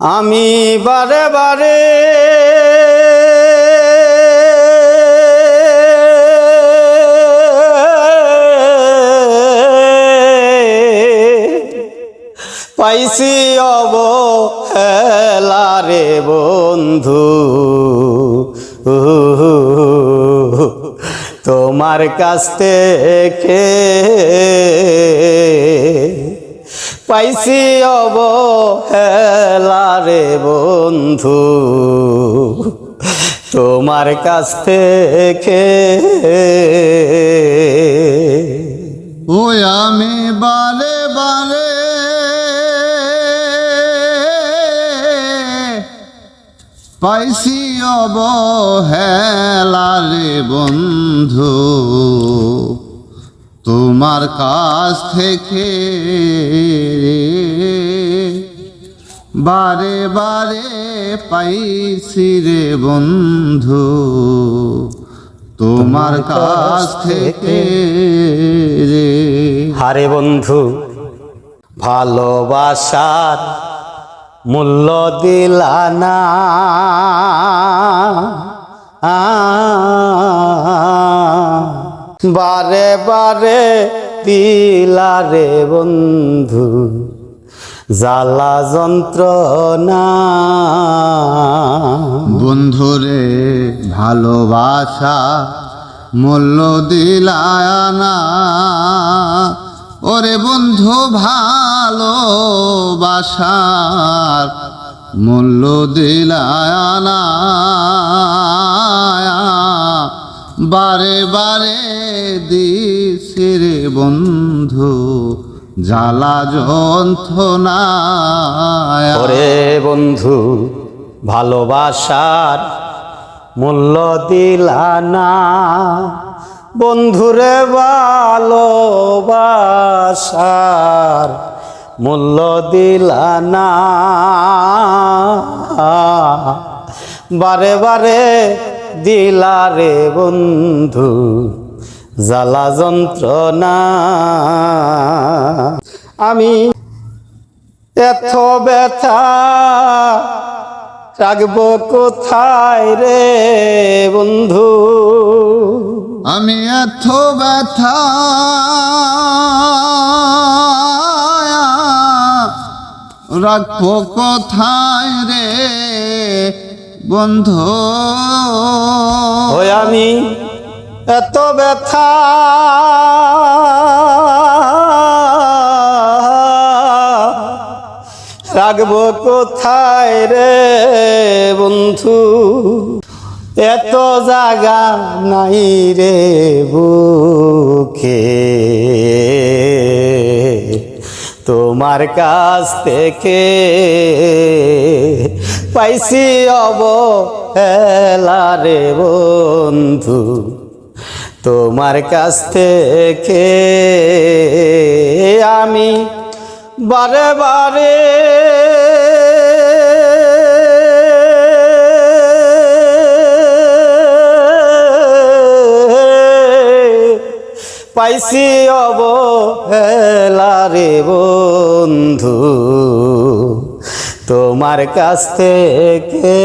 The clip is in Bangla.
আমি বারে বারে পাইছি অব হেলারে বন্ধু। তোমার কাছ থেকে পাইছি অব হেলারে বন্ধু। তোমার কাছ থেকে ওই আমি বারে বারে পাইছি অবহেলারে বন্ধু। তোমার কাছ থেকে বারে বারে পাইছি রে বন্ধু। তোমার কাছ থেকে রে হারে বন্ধু ভালোবাসার মূল্য দিলানা বারে বারে দিলারে বন্ধু, জ্বালা যন্ত্রণা। বন্ধুরে ভালোবাসা মূল্য দিলায়ানা ওরে বন্ধু, ভালোবাসার মূল্য দিলায়ানা বারে বারে দিছে রে বন্ধু, জ্বালা যন্ত্রণা ওরে বন্ধু, ভালোবাসার মূল্য দিলানা বন্ধুরে ভালোবাসার মূল্য দিলানা বারে বারে দিলারে বন্ধু, জ্বালা যন্ত্রণা। আমি এত ব্যথা, রাখব কোথায় রে বন্ধু? আমি এত ব্যথা, রাখব কোথায় রে বন্ধু। ওই আমি এত ব্যথা। রাখব কোথায় রে বন্ধু? এত জাগা নাই রে বুকে। তোমার কাছ থেকে পাইছি অব হেলারে বন্ধু। তোমার কাছ থেকে আমি বারে বারে পাইছি অব হেলারে বন্ধু। তোমার কাছ থেকে